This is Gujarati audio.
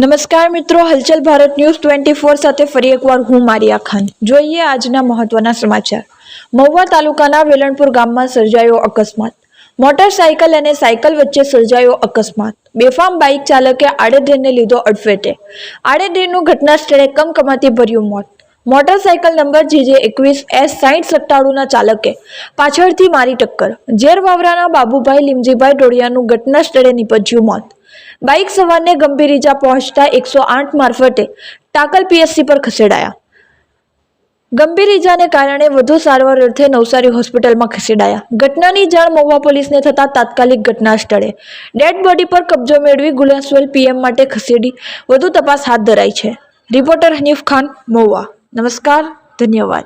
નમસ્કાર મિત્રો, હલચલ ભારત ન્યૂઝ ટ્વેન્ટી ફોર સાથે ફરી એકવાર હું મારિયા ખાન જોઈએ આજના મહત્વના સમાચાર. મહુવા તાલુકાના વેલણપુર ગામમાં સર્જાયો અકસ્માત. મોટરસાયકલ અને સાયકલ વચ્ચે સર્જાયો અકસ્માત. બેફામ બાઇક ચાલકે આડેધીરને લીધો અડફેટે. આડેધીરનું ઘટના સ્થળે કમકમાતી ભર્યું મોત. મોટરસાયકલ નંબર જીજે એકવીસ એસ સાઠ સત્તાણુંના ચાલકે પાછળથી મારી ટક્કર. ઝેર વાવરાના બાબુભાઈ લીમજીભાઈ ડોડિયાનું ઘટના સ્થળે નિપજ્યું મોત. બાઇક સવારને ગંભીર ઇજા પહોંચતા એકસો આઠ મારફતે ટાકલ પીએસસી પર ખસેડાયા. ગંભીર ઇજાને કારણે વધુ સારવાર અર્થે નવસારી હોસ્પિટલમાં ખસેડાયા. ઘટનાની જાણ મહુવા પોલીસને થતાં તાત્કાલિક ઘટના સ્થળે. ડેડ બોડી પર કબજો મેળવી ગુલાસવેલ પીએમ માટે ખસેડી વધુ તપાસ હાથ ધરાઈ છે. રિપોર્ટર હનીફ ખાન, મહુવા. નમસ્કાર, ધન્યવાદ.